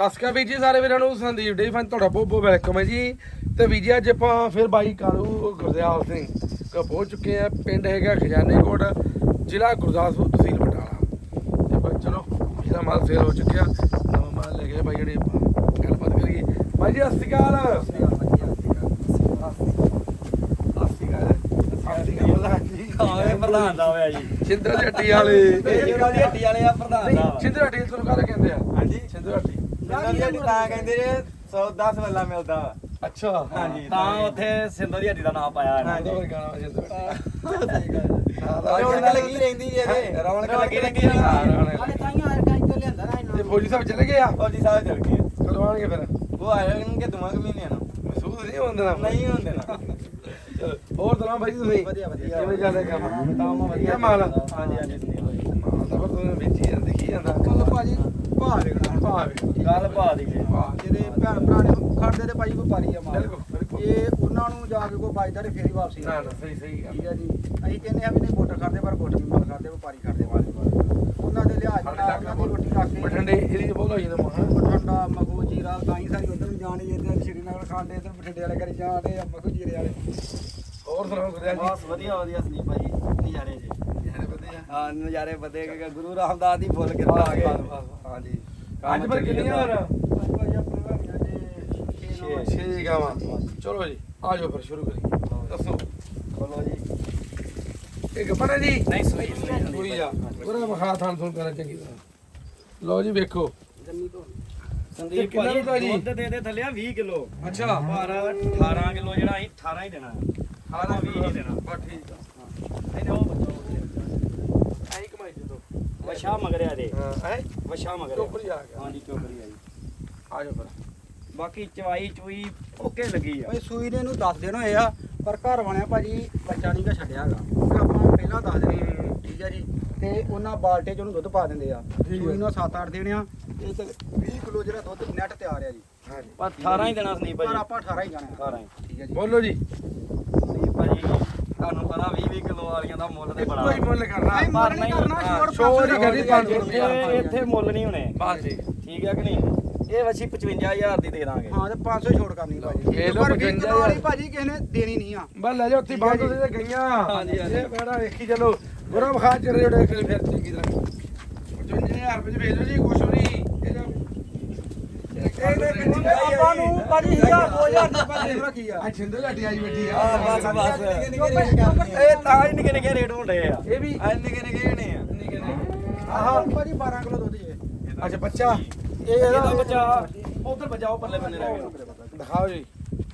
ਸਤਿ ਸ਼੍ਰੀ ਅਕਾਲ ਵੀਰ ਜੀ ਸਾਰੇ ਵੀਰਾਂ ਨੂੰ ਸੰਦੀਪ ਡੇ ਫਨ ਤੁਹਾਡਾ ਬਹੁਤ ਬਹੁਤ ਵੈਲਕਮ ਹੈ ਜੀ। ਤੇ ਵੀਰ ਜੀ ਅੱਜ ਆਪਾਂ ਫਿਰ ਬਾਈ ਕਾਲੂ ਗੁਰਦਿਆਲ ਸਿੰਘ ਕੋ ਪਹੁੰਚ ਚੁੱਕੇ ਆ ਪਿੰਡ ਹੈਗਾ ਖਜ਼ਾਨੇਕੋਟ ਜ਼ਿਲ੍ਹਾ ਗੁਰਦਾਸਪੁਰ ਤਹਿਸੀਲ ਬਟਾਲਾ। ਤੇ ਬਾਈ ਚਲੋ ਇਹਦਾ ਮਾਲ ਸੇਲ ਹੋ ਚੁੱਕਿਆ। ਨਵਾਂ ਮਾਲ ਲੈ ਗਏ ਬਾਈ ਜਿਹੜੇ ਗੱਲਬਾਤ ਕਰੀਏ। ਬਾਈ ਜੀ ਸਤਿ ਸ਼੍ਰੀ ਅਕਾਲ। ਸਤਿ ਸ਼੍ਰੀ ਅਕਾਲ ਆਵੇ ਪ੍ਰਧਾਨ ਦਾ ਹੋਇਆ ਜੀ। ਛਿੰਦਰ ਹੱਟੀ ਵਾਲੇ। ਇਹ ਕਾਦੀ ਹੱਟੀ ਵਾਲੇ ਆ ਪ੍ਰਧਾਨ ਦਾ। ਛਿੰਦਰ ਹੱਟੀ ਤੁਹਾਨੂੰ ਕਾਹਦਾ ਕਹਿੰਦੇ ਆ? ਹਾਂਜੀ। ਛਿੰਦਰ ਹੱਟੀ ਸਿੰਦਰ ਦੀ ਹੱਟੀ ਤਾਂ ਕਹਿੰਦੇ ਜੇ 110 ਵੱਲਾ ਮਿਲਦਾ ਵਾ। ਅੱਛਾ। ਹਾਂਜੀ ਤਾਂ ਉੱਥੇ ਸਿੰਦਰ ਦੀ ਹੱਟੀ ਦਾ ਨਾਮ ਪਾਇਆ ਇਹਨਾਂ ਹਾਂਜੀ ਨੇ। ਗਾਣਾ ਤਾਂ ਰੌਣਕ ਲੱਗੀ ਰਹਿੰਦੀ ਜੀ ਇਹਦੇ। ਰੌਣਕ ਲੱਗੀ ਰਹਿੰਦੀ ਹਾਂ, ਹੈ ਰਾਣੇ ਵਾਲੇ। ਤੇ ਫੌਜੀ ਸਾਹਿਬ ਚਲੇ ਗਏ ਆ? ਫੌਜੀ ਸਾਹਿਬ ਚਲ ਗਏ। ਕਦੋਂ ਆਣਗੇ ਫਿਰ? ਉਹ ਆਣਗੇ ਦੋਵਾਂ ਕੁ ਮਹੀਨਿਆਂ ਨੂੰ। ਮਹਿਸੂਸ ਨਹੀਂ ਹੁੰਦੇ ਨਾ ਨਹੀਂ ਹੁੰਦੇ ਨਾ ਹੋਰ ਤਰ੍ਹਾਂ ਬਾਈ ਤੁਸੀਂ? ਵਧੀਆ, ਵਧੀਆ। ਕਿਵੇਂ ਚੱਲਦਾ ਕੰਮ? ਕੰਮ ਵਧੀਆ। ਮਾਲ? ਹਾਂਜੀ ਹਾਂਜੀ ਤਾਂ ਤੁਹਾਨੂੰ ਵੇਚੀ ਜਾਂਦਾ ਦੇਖੀ ਜਾਂਦਾ? ਕੱਲ ਭਾਜੀ ਭਾਅ ਵੇਖਣਾ ਭਾਅ ਵੇਖੋ। ਗੱਲ ਪਾ ਦੀ ਜੀ ਭਾਅ ਜਿਹੜੇ ਭੈਣ ਭਰਾ ਨੇ ਖੜਦੇ ਤੇ ਭਾਜੀ ਵਪਾਰੀ ਆ ਮਾਲ ਬਿਲਕੁਲ, ਬਿਲਕੁਲ। ਇਹ ਉਹਨਾਂ ਨੂੰ ਜਾ ਕੇ ਕੋਈ ਬਾਜਦਾ ਤੇ ਫੇਰ ਹੀ ਵਾਪਸੀ ਨਾ ਨਾ ਸਹੀ ਸਹੀ ਗੱਲ। ਠੀਕ ਹੈ ਜੀ। ਅਸੀਂ ਕਹਿੰਦੇ ਆ ਵੀ ਨਹੀਂ ਵੋਟਰ ਖੜਦੇ ਪਰ ਵੋਟ ਨਹੀਂ ਮਾਲ ਖੜਦੇ ਵਪਾਰੀ ਖੜਦੇ ਮਾਲ ਉਹਨਾਂ ਦੇ ਲਿਹਾਜ਼ ਸਾਡੇ ਨਾਲ ਉਹਨਾਂ ਦੀ ਰੋਟੀ ਰੱਖ ਕੇ। ਬਠਿੰਡੇ ਏਰੀਆ ਬਹੁਤ ਹੋਈ ਜਾਂਦਾ ਮਹਾਂ ਬਠਿੰਡਾ ਮਖੂ ਜੀਰਾ ਕਾਈ ਸਾਰੀ ਉਧਰ ਨੂੰ ਜਾਣੇ ਇੱਧਰ ਸ਼੍ਰੀਨਗਰ ਖਾਂਦੇ ਇੱਧਰ ਬਠਿੰਡੇ ਵਾਲੇ ਕਰੀ ਜਾਂਦੇ ਆ ਮਖੂ ਜੀਰੇ ਵਾਲੇ। ਹੋਰ ਸੁਣਾਓ ਗੁਰਿਆ ਜੀ ਬਸ ਵਧੀਆ ਵਧੀਆ ਸੁਨੀਲ ਭਾਈ ਨਜ਼ਾਰੇ ਜੀ। ਹਾਂ ਨਜ਼ਾਰੇ ਵਧੇ ਕਿ ਗੁਰੂ ਰਾਮਦਾਸ ਦੀ ਫੁੱਲ ਕਿਰਪਾ ਆ ਗਈ। ਹਾਂਜੀ। ਅੱਜ ਫਿਰ ਕਿੰਨੀਆਂ ਹੋਰ ਛੇ ਗਾਵਾਂ ਚਲੋ ਜੀ ਆ ਜਾਓ ਫਿਰ ਸ਼ੁਰੂ ਕਰੀਏ। ਦੱਸੋ। ਬੋਲੋ ਜੀ। ਇਹ ਗੱਪਣਾ ਜੀ? ਨਹੀਂ ਸੋਈ ਪੂਰੀ ਆ। ਗੁਰਾ ਮਖਾ ਥਾਂ ਥੋਂ ਕਰਾਂ ਚੰਗੀ ਤਰ੍ਹਾਂ। ਲਓ ਜੀ ਵੇਖੋ। ਸੰਦੀਪ ਕਿੰਨਾ ਭਾਜੀ? ਦੁੱਧ ਆ ਜੀ? ਦੁੱਧ ਦੇ ਦੇ ਥੱਲੇ 20 ਕਿਲੋ। ਅੱਛਾ। ਪਰ 18 ਕਿਲੋ ਜਿਹੜਾ ਅਸੀਂ 18 ਹੀ ਦੇਣਾ। ਹਾਰਾ ਵੀ ਨਹੀਂ ਦੇਣਾ। ਬਸ ਠੀਕ ਆ। ਇਹਨੇ ਉਹ ਬੱਚਾ ਐਂ ਕਮਾਈ ਜਦੋਂ ਵਸ਼ਾ ਮਗਰਿਆ ਦੇ। ਹਾਂ ਐ ਵਸ਼ਾ ਮਗਰਿਆ ਚੋਪੜੀ ਆ ਗਿਆ। ਹਾਂਜੀ ਚੋਕਰੀ ਆ ਜੀ। ਆ ਜਾਓ ਫਿਰ। ਬਾਕੀ ਚਵਾਈ ਚੁਈ ਓਕੇ ਲੱਗੀ ਆ। ਭਾਈ ਸੂਈ ਦੇ ਇਹਨੂੰ 10 ਦਿਨ ਹੋਏ ਆ ਪਰ ਘਰ ਵਾਲਿਆਂ ਭਾਜੀ ਬੱਚਾ ਨਹੀਂ ਗਾ ਛੱਡਿਆ ਹੈਗਾ ਕਿਉਂਕਿ ਆਪਾਂ ਪਹਿਲਾਂ ਦੱਸ ਹੂੰ। ਠੀਕ ਹੈ ਜੀ? ਤੇ ਉਹਨਾਂ ਬਾਲਟੇ ਚ ਉਹਨੂੰ ਦੁੱਧ ਪਾ ਦਿੰਦੇ ਆ। ਸੂਈ ਨੂੰ 7-8 ਦੇਣੇ ਆ ਇਹ ਤੇ 20 ਕਿਲੋ ਜਿਹੜਾ ਦੁੱਧ ਨੈਟ ਤਿਆਰ ਆ ਜੀ। ਪਰ 18 ਹੀ ਦੇਣਾ ਪਰ ਭਾਜੀ। ਆਪਾਂ 18 ਹੀ ਜਾਣੇ। ਆ 18 ਹੀ। ਠੀਕ ਹੈ ਜੀ। ਬੋਲੋ ਜੀ। ਤੁਹਾਨੂੰ ਪਤਾ 20 20 ਕਿਲੋ ਵਾਲੀਆਂ ਦਾ ਮੁੱਲ ਤੇ ਬੜਾ ਕੋਈ ਮੁੱਲ ਕਰਨਾ। ਨਹੀਂ, ਮੁੱਲ ਨਹੀਂ ਕਰਨਾ, ਛੋੜ ਛੋੜ ਹੀ ਕਰੀ ਸੌ ਪੰਜ ਸੌ ਰੁਪਏ। ਰੁਪਏ ਇਹ ਇੱਥੇ ਮੁੱਲ ਨਹੀਂ ਹੋਣੇ। ਬਸ ਜੀ। ਠੀਕ ਹੈ ਕਿ ਨਹੀਂ? ਇਹ ਵਛੀ 55000 ਦੀ ਦੇ ਦਾਂਗੇ। ਹਾਂ ਤੇ 500 ਛੋੜ ਕਰਨੀ ਭਾਜੀ। ਵੇਖ ਲਓ ਪਰ 20 55 ਕਿਲੋ ਵਾਲੀ ਭਾਜੀ ਕਿਸੇ ਨੇ ਦੇਣੀ ਨਹੀਂ ਆ। ਬਸ ਲੈ ਜਾ ਉੱਥੇ ਜੀ। ਉਹਦੇ ਤੇ ਗਈਆਂ। ਹਾਂਜੀ। ਇਹ ਬੜਾ ਵੇਖੀ ਚਲੋ। ਗੁਰਾ ਮਖਾ ਚਰੇ ਜਿਹੜੇ ਫਿਰ ਫਿਰ ਚੰਗੀ ਤਰ੍ਹਾਂ। 55000 ਰੁਪਏ ਚ ਵੇਚ ਲਓ ਜੀ ਕੁਛ ਨਹੀਂ। ਇਹ ਆਪਾਂ ਨੂੰ ਭਾਜੀ 1000 2000 ਦੀ ਭਾਜੀ ਰੱਖੀ ਆ। ਆ ਛਿੰਦੇ ਲੱਟੀ ਆਈ ਬੈਠੀ ਆ। ਆ ਬਸ ਬਸ। ਇਹ ਤਾਂ ਹੀ ਨਿੱਕੇ ਨਿੱਕੇ ਰੇਟ ਹੁੰਦੇ ਆ। ਇਹ ਵੀ ਐ ਨਿੱਕੇ ਨਿੱਕੇ ਨੇ ਆ। ਨਿੱਕੇ ਨੇ ਆਹ ਭਾਜੀ 12 ਕਿਲੋ ਦੁੱਧ ਜੇ। ਅੱਛਾ ਬੱਚਾ। ਇਹ ਇਹਦਾ ਬੱਚਾ। ਉਧਰ ਬਜਾਓ ਪੱਲੇ ਬੰਨੇ ਰਹਿ ਗਏ ਦਿਖਾਓ ਜੀ।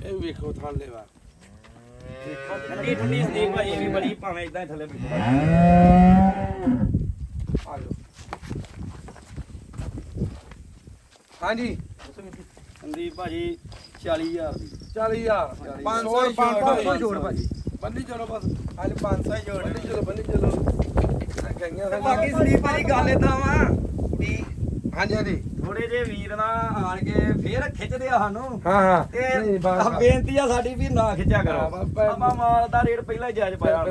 ਇਹ ਵੀ ਵੇਖੋ ਥਾਂ ਲੈਵਾ ਠੰਡੀ ਠੰਡੀ ਸੰਦੀਪ ਭਾਈ ਇਹ ਵੀ ਬੜੀ ਭਾਵੇਂ ਇਦਾਂ ਹੀ ਥੱਲੇ ਬਿਠਾ ਆ ਜਾਓ। ਹਾਂਜੀ। ਸੰਦੀਪ ਭਾਜੀ 40000 ਦੀ। 40000 500 500 500 ਛੋੜ ਭਾਜੀ। ਬੰਨੀ ਚਲੋ ਬਸ। ਅੱਜ 500 ਜੋੜ। ਬੰਨੀ ਚਲੋ ਬੰਨੀ ਚਲੋ। ਗਈਆਂ ਬਾਕੀ ਸੰਦੀਪ ਭਾਜੀ ਗੱਲ ਏਦਾਂ ਵਾ ਵੀ ਹਾਂਜੀ ਹਾਂਜੀ। ਥੋੜੇ ਜੇ ਵੀਰ ਨਾ ਆਣ ਕੇ ਫੇਰ ਖਿੱਚਦੇ ਆ ਸਾਨੂੰ। ਹਾਂ ਹਾਂ। ਤੇ। ਬੇਨਤੀ ਆ ਸਾਡੀ ਵੀ ਨਾ ਖਿੱਚਿਆ ਕਰੋ। ਆਪਾਂ ਮਾਲ ਦਾ ਰੇਟ ਪਹਿਲਾਂ ਹੀ ਜਾਇਜ਼ ਪਾਇਆ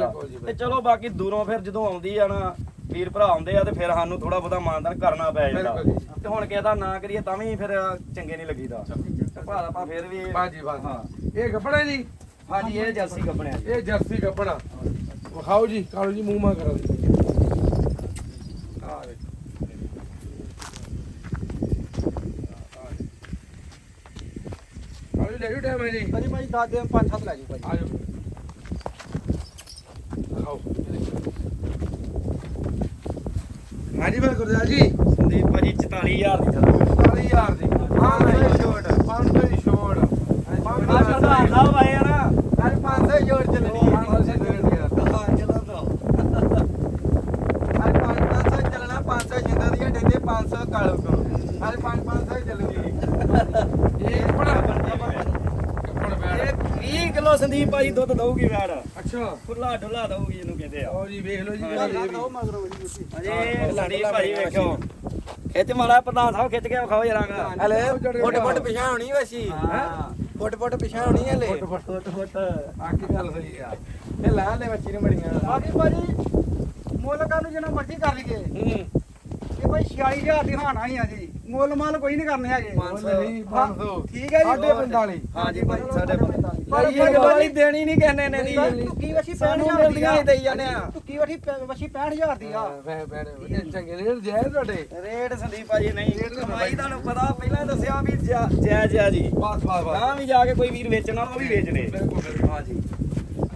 ਤੇ। ਚਲੋ ਬਾਕੀ ਦੂਰੋਂ ਫਿਰ ਜਦੋਂ ਆਉਂਦੀ ਆ ਨਾ ਵੀਰ ਭਰਾ ਆਉਂਦੇ ਆ ਤੇ ਫਿਰ ਸਾਨੂੰ ਥੋੜਾ ਬਹੁਤਾ ਮਾਨਦਾਨ ਕਰਨਾ ਪੈ ਜਾਂਦਾ। ਜੀ। ਤੇ ਹੁਣ ਕਿਸੇ ਦਾ ਨਾ ਕਰੀਏ ਤਾਂ ਵੀ ਫਿਰ ਚੰਗੇ ਨਹੀਂ ਲੱਗੀਦਾ। ਤੇ ਭਾਲ ਆਪਾਂ ਫਿਰ ਵੀ ਬਾਜੀ ਬਾਜੀ। ਹਾਂ। ਇਹ ਕੱਪੜਾ ਜੀ? ਹਾਂਜੀ ਇਹ ਜਰਸੀ ਕੱਪੜਿਆ ਜੀ ਇਹ ਜਰਸੀ ਕੱਪੜਾ। ਵਿਖਾਓ ਜੀ ਕਾਲੂ ਜੀ ਮੂੰਹ ਮਾ ਕਰੋ ਜੀ। ਆ ਵੇ ਕਾਲੂ ਲੈ ਜੂ ਟਾਈਮ ਹੈ ਜੀ। ਭਾਜੀ ਭਾਜੀ 10 ਦਿਨ 5-7 ਲੈ ਜਾਓ ਭਾਜੀ। ਆ ਜਾਓ। ਦਿਖਾਓ ਹਾਂਜੀ ਮੈਂ ਗੁਰਦਾਸ ਜੀ ਸੰਦੀਪ ਭਾਜੀ 44000 ਦੀ ਥਾਂ 40000 ਦੀ ਹਾਂ ਨਹੀਂ ਛੋਟ। 500 ਦੀ ਛੋੜ ਆ ਸਾਡਾ ਸਾਹਿਬ ਆਏ ਨਾ ਅੱਜ 500 ਜੋੜ ਚੱਲਣੀ ਹਾਂ ਚਲੋ ਤਾਂ ਅੱਜ 500 ਚੱਲਣਾ 500 ਜਿੰਦਾ ਦੀਆਂ ਡੇਦੇ 500 ਕਾਲੂ ਕੋ ਅੱਜ 5-500 ਚੱਲੂਗੀ ਇਹ ਬੈਠ ਇਹ 20 ਕਿਲੋ ਸੰਦੀਪ ਭਾਜੀ ਦੁੱਧ ਦਊਗੀ ਵੈੜ ਅੱਛਾ। ਖੁੱਲਾ ਡੁੱਲਾ ਦਊਗੀ ਇਹਨੂੰ ਕਹਿੰਦੇ ਆ। ਆਓ ਜੀ ਵੇਖ ਲਓ ਜੀ ਹਾਂ, ਇਹ ਵੀ। ਮਗਰੋਂ ਬੜੀ ਮੁੱਠੀ ਅਜੇ ਸੰਦੀਪ ਭਾਜੀ ਵੇਖਿਓ। ਖਿੱਚ ਮਾਰਾ ਪ੍ਰਧਾਨ ਸਾਹਿਬ ਖਿੱਚ ਕੇ ਵਿਖਾਓ ਜਰਾਂਗਾ ਹਲੇ ਫੁੱਟ ਫੁੱਟ ਪਿਛਾ ਹੋਣੀ ਵਸੀ। ਹਾਂ। ਫੁੱਟ ਫੁੱਟ ਪਿਛਾ ਹੋਣੀ ਹਲੇ। ਫੁੱਟ ਫੁੱਟ ਫੁੱਟ ਫੁੱਟ। ਆਕੀ ਗੱਲ ਸਹੀ ਆ। ਇਹ ਲਾਂ ਦੇ ਬੱਚੀ ਨੇ ਬੜੀਆਂ ਬਾਕੀ ਭਾਜੀ ਮੁੱਲ ਨੂੰ ਜਿੰਨਾ ਮਰਜ਼ੀ ਕਰ ਲਈਏ। ਹੂੰ। ਇਹ ਭਾਈ 46000 ਦੀ ਹਾਨਾ ਹੀ ਆ ਜੀ। ਮੁੱਲ ਮਾਲ ਕੋਈ ਨਹੀਂ ਕਰਨੇ ਹੈਗੇ। ਪੰਜ ਸੌ ਨਹੀਂ, ਪੰਜ ਸੌ। ਠੀਕ ਹੈ ਜੀ। ਸਾਡੇ ਪਿੰਡ ਵਾਲੀ। ਹਾਂਜੀ ਭਾਈ ਸਾਡੇ ਪਰ ਦੇਣੀ ਨਹੀਂ ਕਹਿੰਦੇ ਨੇ ਦੀ ਤੁੱਕੀ ਵਸ਼ੀ ਸਾਨੂੰ 65000 ਦੀ ਹੀ ਦੇਈ ਜਾਂਦੇ ਆ। ਤੁੱਕੀ ਵਸ਼ੀ ਵਸ਼ੀ 65000 ਦੀ ਆ। ਚੰਗੇ ਜੈ ਤੁਹਾਡੇ। ਰੇਟ ਸੰਦੀਪ ਭਾਜੀ ਨਹੀਂ ਕਮਾਈ ਤੁਹਾਨੂੰ ਪਤਾ ਪਹਿਲਾਂ ਹੀ ਦੱਸਿਆ ਵੀ ਜੈ ਜੈ ਜੀ। ਬਸ ਬਸ ਬਸ। ਤਾਂ ਵੀ ਜਾ ਕੇ ਕੋਈ ਵੀਰ ਵੇਚਣ ਵਾਲਾ ਉਹ ਵੀ ਵੇਚਣੇ ਬਿਲਕੁਲ ਬਿਲਕੁਲ। ਹਾਂਜੀ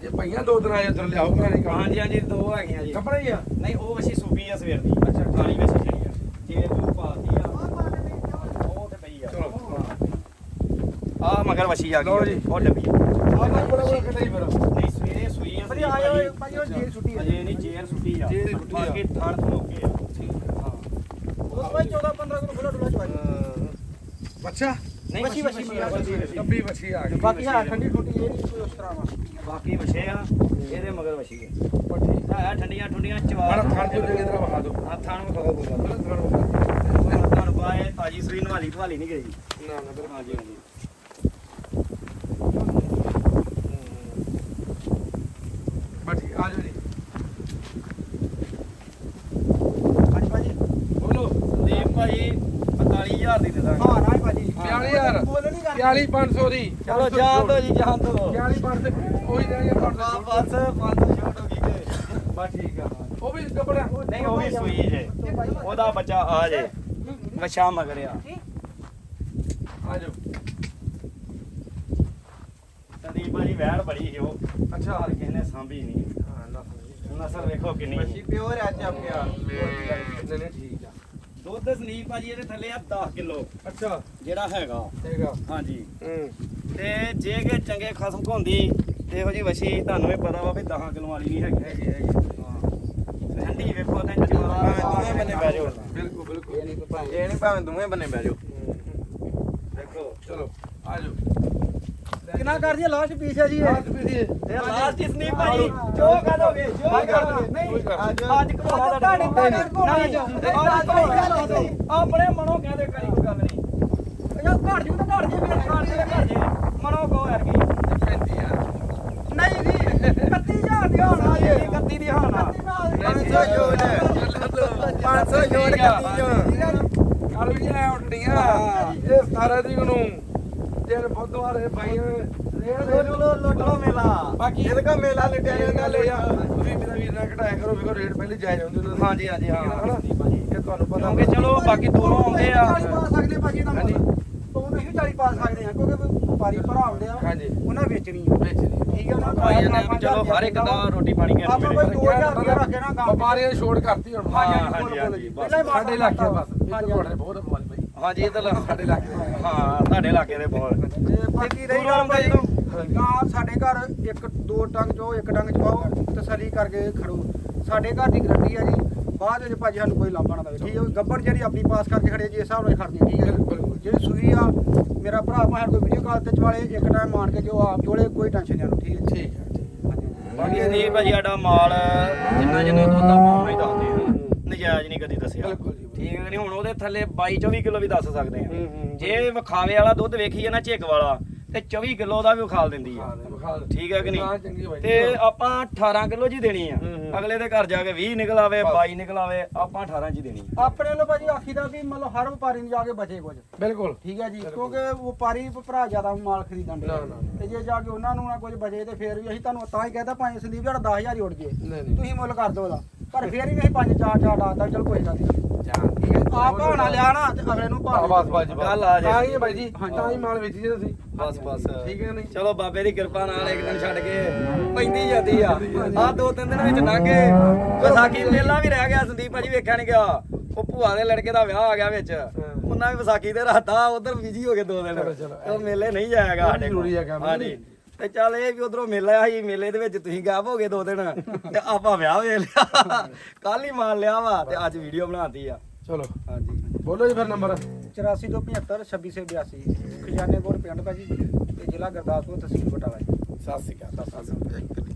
ਜੇ। ਪਈਆਂ ਦੋ ਦਿਨ ਉਧਰ ਲਿਆਓ ਕੰਮ। ਹਾਂਜੀ ਹਾਂਜੀ ਦੋ ਹੈਗੀਆਂ ਜੀ। ਕੱਪੜੇ ਹੀ ਆ? ਨਹੀਂ ਉਹ ਵਸ਼ੀ ਸੂਬੀ ਆ ਸਵੇਰ ਦੀ। ਅੱਛਾ। ਕਾਲੀ ਵਸ਼ੀ ਜਿਹੜੀ ਆ। ਜਿਵੇਂ ਤੂੰ ਪਾਤੀ ਆ। ਉਹ ਤੇ ਪਈ ਆ। ਚਲੋ। ਆ ਮਗਰ ਵਸ਼ੀ ਆ ਗਈ। ਜੀ। ਉਹ ਡੱਬੀ ਆਹ ਨਹੀਂ ਸਵੇਰੇ ਸੂਈ ਆ ਭਾਜੀ ਆਇਓ ਭਾਜੀ ਉਹ ਜੇਲ ਛੁੱਟੀ ਹੈ ਅਜੇ ਨਹੀਂ ਜੇਰ ਸੁੱਟੀ ਆ ਜੇਰ ਸੁੱਟੀ ਆ। ਬਾਕੀ ਥਣ ਥੋਕੇ ਆ ਹਾਂ ਭਾਈ 14 15 ਕਿਲੋ ਖੁੱਲਾ ਡੁੱਲਾ ਚਵਾਈ ਬੱਚਾ ਨਹੀਂ ਵਸ਼ੀ, ਵਸ਼ੀ ਡੱਬੀ ਬੱਚੀ ਆ ਗਈ ਬਾਕੀ ਹਾਂ ਠੰਡੀ ਠੁੰਡੀ ਇਹ ਨਹੀਂ ਕੋਈ ਉਸ ਤਰ੍ਹਾਂ ਵਾ ਬਾਕੀ ਵਸ਼ੇ ਆ ਇਹਦੇ ਮਗਰ ਵਸ਼ੀ ਆ ਪਰ ਠੀਕ ਹੈ ਠੰਡੀਆਂ ਠੰਡੀਆਂ ਮਾੜਾ ਚਵਾ ਤੋਂ ਚੰਗੀ ਤਰ੍ਹਾਂ ਵਹਾ ਦਿਓ ਆ ਥਣ ਵਿਖਾਓ ਕੋਈ ਗੱਲ ਪਹਿਲਾਂ ਥਾਣ ਵਹਾ ਤੁਹਾਨੂੰ ਪਾਏ ਤਾਜੀ ਸੂਈ ਨਵਾਲੀ ਧਵਾਲੀ ਨਹੀਂ ਗਈ ਨਾ ਨਾ ਹਾਂਜੀ ਹਾਂਜੀ ਬਸ ਠੀਕ ਆ ਜਾਓ ਜੀ। ਹਾਂਜੀ ਭਾਜੀ। ਬੋਲੋ। ਸੰਦੀਪ ਭਾਈ 45000 ਦੀ ਦੇ ਦਾਂਗੇ। ਹਾਂ ਨਾ ਭਾਜੀ। 40000 ਮੁੱਲ ਨਹੀਂ ਕਰਦੇ। 41500 ਦੀ। ਚਲੋ ਜਾਣ ਦੋ ਜੀ ਜਾਣ ਦੋ। 40500 ਕੋਈ ਜਾਗੇ ਆ ਬਸ 500 ਛੋਟ ਹੋ ਗਈ ਤੇ ਬਸ ਠੀਕ ਆ। ਉਹ ਵੀ ਕੱਪੜਾ। ਨਹੀਂ ਉਹ ਵੀ ਸੂਈ ਜੇ। ਉਹਦਾ ਬੱਚਾ ਆ ਜੇ। ਵਛਾ ਮਗਰ ਆ। ਭਾਜੀ ਵਹਿੜ ਬੜੀ ਸੀ ਉਹ। ਅੱਛਾ। ਪਰ ਕਿਸੇ ਨੇ ਸਾਂਭੀ ਨਹੀਂ ਹਾਂ ਨਾ ਸਮਝੀ ਨਸਲ ਵੇਖੋ ਕਿੰਨੀ। ਪਿਓਰ ਆ ਨਹੀਂ ਨਹੀਂ ਠੀਕ ਆ। ਦੁੱਧ ਸੰਦੀਪ ਭਾਜੀ ਇਹਦੇ ਥੱਲੇ ਆ 10 ਕਿਲੋ। ਅੱਛਾ। ਜਿਹੜਾ ਹੈਗਾ। ਆ। ਹਾਂਜੀ। ਹੂੰ। ਤੇ ਜੇ ਕਿ ਚੰਗੇ ਖਸਮ ਘੁੰਦੀ ਤੇ ਇਹੋ ਜੀ ਵਛੀ ਤੁਹਾਨੂੰ ਵੀ ਪਤਾ ਵਾ ਵੀ 10 ਕਿਲੋ ਵਾਲੀ ਨਹੀਂ ਹੈਗੀ। ਹੈਗੀ ਹੈਗੀ। ਹਾਂ। ਠੰਡੀ ਵੇਖੋ ਤੇ ਦੋਵੇਂ ਬੰਨੇ ਬਹਿ ਜਾਓ। ਬਿਲਕੁਲ ਬਿਲਕੁਲ। ਇਹ ਨਹੀਂ ਭਾਵੇਂ ਦੋਵੇਂ ਬੰਨੇ ਬਹਿ ਜਾਓ। ਦੇਖੋ। ਚਲੋ ਆ ਜਾਓ। ਕਿੰਨਾ ਕਰ ਦਈਏ ਲਾਸਟ ਪੀਸ ਹੈ ਜੀ ਇਹ? ਲਾਸਟ ਇਸ ਨਹੀਂ ਭਾਜੀ ਜੋ ਕਰ ਦੋਗੇ ਜੋ ਕਰ ਦੋਗੇ ਨਹੀਂ। ਅੱਜ ਘੋੜਾ ਤੁਹਾਡੇ ਕੋਲ ਘੋੜਾ ਨਹੀਂ, ਚ। ਅੱਜ ਘੋੜਾ ਲਾ ਦਿਓ। ਆਪਣੇ ਮਨੋਂ ਕਹਦੇ ਕਰੀ ਕੋਈ ਗੱਲ ਨਹੀਂ। ਯਾਰ ਘੜ ਜੂ ਤਾਂ ਘੜ ਜੇ ਮੇਰੇ ਖਾਣ ਦੇ ਘਰ ਜੇ ਮਨੋਂ ਕਹੋ ਯਾਰ ਕੀ। ਨਹੀਂ ਜੀ 31000 ਦੀ ਹੋਣਾ ਜੀ। 31 ਦੀ ਹਾਨਾ 500 ਜੋੜ 500 ਜੋੜ ਕੱਤੀ ਜੋ ਕੱਲ ਵੀ ਉੱਡਣੀਆਂ। ਇਹ 17 ਤਰੀਕ ਨੂੰ। ਦਿਨ ਬੁੱਧਵਾਰ ਇਹ ਬਾਈਆਂ ਲੋ ਲੋ ਮੇਲਾ। ਬਾਕੀ ਇਹਦੇ ਕਾ ਮੇਲਾ ਲੁੱਟਿਆ ਜਾਂਦਾ ਲੈ ਆ ਤੁਸੀਂ ਮੇਰਾ ਵੀਰ ਨਾਲ ਘਟਾਇਆ ਕਰੋ ਵੇਖੋ ਰੇਟ ਪਹਿਲੇ ਜਾਇਜ਼ ਹੁੰਦੇ ਨੇ ਹਾਂਜੀ ਹਾਂਜੀ ਹਾਂ। ਹਨਾ ਇਹ ਤੁਹਾਨੂੰ ਪਤਾ ਕਿਉਂਕਿ ਚਲੋ ਬਾਕੀ ਦੂਰੋਂ ਆਉਂਦੇ ਆ। 40 ਪਾ ਸਕਦੇ ਭਾਜੀ ਨਾ ਹਾਂਜੀ। ਤੋਂ ਨਹੀਂ 40 ਪਾ ਸਕਦੇ ਆ ਕਿਉਂਕਿ ਵਪਾਰੀ ਭਰਾ ਆਉਂਦੇ ਆ। ਹਾਂਜੀ। ਉਹਨਾਂ ਵੇਚਣੀ ਆ। ਵੇਚਣੀ ਠੀਕ ਹੈ ਉਹਨਾਂ ਭਾਈ ਨੇ ਵੀ ਚਲੋ ਹਰ ਇੱਕ ਦਾ ਰੋਟੀ ਪਾਣੀ ਕਰ ਆਪਾਂ ਕੋਈ ਦੋ ਹਜ਼ਾਰ ਰੁਪਇਆ ਰੱਖ ਕੇ ਨਾ ਕੰਮ ਵਪਾਰੀਆਂ ਨੇ ਛੋੜ ਕਰਤੀ ਹੁਣ। ਹਾਂ, ਹਾਂਜੀ, ਸਾਡੇ ਇਲਾਕੇ ਬਸ। ਇਹ ਤੁਹਾਡੇ ਬਹੁਤ ਭਾਈ ਹਾਂਜੀ ਇਹ ਤਾਂ ਸਾਡੇ ਇਲਾਕੇ ਹਾਂ ਤੁਹਾਡੇ ਇਲਾਕੇ ਦੇ ਬਹੁਤ। ਤੇ ਬਾਕੀ ਰਹੀ ਦੂਰੋਂ ਗੱਲ ਆਉਂਦੇ ਭਾਈ। ਗਾਂ ਸਾਡੇ ਘਰ ਇੱਕ ਦੋ ਟੰਗ ਚੋ ਇੱਕ ਟੰਗ ਚਵਾਓ ਤਸੱਲੀ ਕਰਕੇ ਖੜੋ। ਸਾਡੇ ਘਰ ਦੀ ਗਰੰਟੀ ਆ ਜੀ ਬਾਅਦ ਵਿੱਚ ਭਾਜੀ ਸਾਨੂੰ ਕੋਈ ਲਾਂਭਾ ਨਾ ਦੇਵੇ। ਠੀਕ ਹੈ ਗੱਬਰ ਜਿਹੜੀ ਆਪਣੀ ਪਾਸ ਕਰਕੇ ਖੜੇ ਜੀ ਇਸ ਹਿਸਾਬ ਨਾਲ ਹੀ ਖੜਦੀ ਠੀਕ ਹੈ ਬਿਲਕੁਲ। ਜਿਹੜੀ ਸੂਈ ਆ ਮੇਰਾ ਭਰਾ ਭਾਵੇਂ ਕੋਈ ਵੀਡੀਓ ਕਾਲ ਤੇ ਚਵਾਲੇ ਇੱਕ ਟਾਈਮ ਮਾਰ ਕੇ ਜੋ ਆਪ ਕੋਈ ਟੈਨਸ਼ਨ ਨਹੀਂ ਠੀਕ ਹੈ ਠੀਕ ਹੈ ਠੀਕ ਬਾਕੀ ਸੰਦੀਪ ਭਾਜੀ ਸਾਡਾ ਮਾਲ ਜਿੰਨਾ ਜਿੰਨਾ ਦੁੱਧ ਦਾ ਪਾਉਣਾ ਹੀ ਦੱਸਦੇ ਆ। ਨਜਾਇਜ਼ ਨਹੀਂ ਕਦੀ ਦੱਸਿਆ। ਬਿਲਕੁਲ ਜੀ, ਬਿਲਕੁਲ। ਠੀਕ ਨਹੀਂ ਹੁਣ ਉਹਦੇ ਥੱਲੇ 22 24 ਕਿਲੋ ਵੀ ਦੱਸ ਸਕਦੇ ਆ। ਹੂੰ। ਜੇ ਵਿਖਾਵੇ ਵਾਲਾ ਦੁੱਧ ਵੇਖੀਏ ਨਾ ਝਿੱਕ ਵਾਲਾ ਤੇ 24 ਕਿਲੋ ਦਾ ਵੀ ਵਿਖਾਲ ਦਿੰਦੀ ਆ। ਠੀਕ ਹੈ ਕਿ ਹਾਂ, ਨਹੀਂ ਬਾਈ ਤੇ ਆਪਾਂ 18 ਕਿਲੋ ਜੀ ਦੇਣੀ ਆ। ਹੂੰ, ਹੂੰ। ਅਗਲੇ ਦੇ ਘਰ ਜਾ ਕੇ 20 ਨਿਕਲ ਆਵੇ 22 ਨਿਕਲ ਆਵੇ ਆਪਾਂ 18 ਚ ਹੀ ਦੇਣੀ ਆ। ਆਪਣੇ ਵੱਲੋਂ ਭਾਜੀ ਆਖੀ ਦਾ ਵੀ ਮਤਲਬ ਹਰ ਵਪਾਰੀ ਨੂੰ ਜਾ ਕੇ ਬਚੇ ਕੁਝ। ਬਿਲਕੁਲ। ਠੀਕ ਹੈ ਜੀ ਕਿਉਂਕਿ ਵਪਾਰੀ ਭਰਾ ਜ਼ਿਆਦਾ ਮਾਲ ਖਰੀਦਣ ਦੇ ਨਾ, ਨਾ। ਤੇ ਜੇ ਜਾ ਕੇ ਉਹਨਾਂ ਨੂੰ ਨਾ ਕੁਝ ਬਚੇ ਤੇ ਫਿਰ ਵੀ ਅਸੀਂ ਤੁਹਾਨੂੰ ਤਾਂ ਹੀ ਕਹਿੰਦਾ ਭਾਵੇਂ ਸੰਦੀਪ ਜਿਹੜਾ 10000 ਹੀ ਉੱਡ ਜੇ। ਨਹੀਂ ਨਹੀਂ। ਤੁਸੀਂ ਮੁੱਲ ਕਰ ਦਿਓ ਉਹਦਾ। ਪਰ ਫਿਰ ਵੀ ਅਸੀਂ 5 4 4 ਡਾਦਾ ਚਲ ਕੋਈ ਗੱਲ ਨਹੀਂ ਜਾਨ ਠੀਕ ਹੈ ਆਪ ਭਾਣਾ ਲਿਆ ਨਾ ਤੇ ਅਗਲੇ ਨੂੰ ਭਾਅ ਬਸ ਬਸ ਜੀ ਬਸ। ਗੱਲ ਆ ਜੇ। ਤਾਂ ਹੀ ਹੈ ਬਾਈ ਜੀ। ਹਾਂਜੀ। ਤਾਂ ਹੀ ਮਾਲ ਵੇਚੀ ਜੇ ਤੁਸੀਂ। ਬਸ ਬਸ। ਠੀਕ ਹੈ ਨਹੀਂ? ਚਲੋ ਬਾਬੇ ਦੀ ਕਿਰਪਾ ਨਾਲ ਇੱਕ ਦਿਨ ਛੱਡ ਕੇ ਪੈਂਦੀ ਜਾਂਦੀ ਆ। ਆ ਦੋ ਤਿੰਨ ਦਿਨ ਵਿੱਚ ਲੰਘ ਗਏ। ਵਿਸਾਖੀ ਮੇਲਾ ਵੀ ਰਹਿ ਗਿਆ ਸੰਦੀਪ ਭਾਜੀ ਵੇਖਿਆ ਨਹੀਂ ਗਿਆ। ਉਹ ਭੂਆ ਦੇ ਲੜਕੇ ਦਾ ਵਿਆਹ ਆ ਗਿਆ ਵਿੱਚ। ਉਹਨਾਂ ਵੀ ਵਿਸਾਖੀ ਤੇ ਰਾਤਾ ਉਧਰ ਬਿਜ਼ੀ ਹੋ ਗਏ ਦੋ ਦਿਨ। ਉਹ ਮੇਲੇ ਨਹੀਂ ਜਾਏਗਾ ਸਾਡੇ ਕੋਲ। ਜ਼ਰੂਰੀ ਆ ਕੰਮ, ਹਾਂਜੀ ਤੇ ਚੱਲ ਇਹ ਵੀ ਉਧਰੋਂ ਮੇਲਾ ਸੀ ਮੇਲੇ ਦੇ ਵਿੱਚ ਤੁਸੀਂ ਗਾਇਬ ਹੋ ਗਏ ਦੋ ਦਿਨ। ਤੇ ਆਪਾਂ ਵਿਆਹ ਵੇਖ ਲਿਆ। ਕੱਲ ਹੀ ਮਾਰ ਲਿਆ ਵਾ ਤੇ ਅੱਜ ਵੀਡੀਓ ਬਣਾਤੀ ਆ। ਚਲੋ। ਹਾਂਜੀ। ਬੋਲੋ ਜੀ ਫਿਰ ਨੰਬਰ 84 ਤੋਂ 75 26 ਸੇ 82 ਖਜ਼ਾਨੇ ਕੋਟ ਪਿੰਡ ਭਾਜੀ ਤੇ ਜ਼ਿਲ੍ਹਾ ਗੁਰਦਾਸਪੁਰ ਤਹਿਸੀਲ ਬਟਾਲਾ ਜੀ। ਸਤਿ ਸ਼੍ਰੀ ਅਕਾਲ। ਸਤਿ ਸ਼੍ਰੀ ਅਕਾਲ।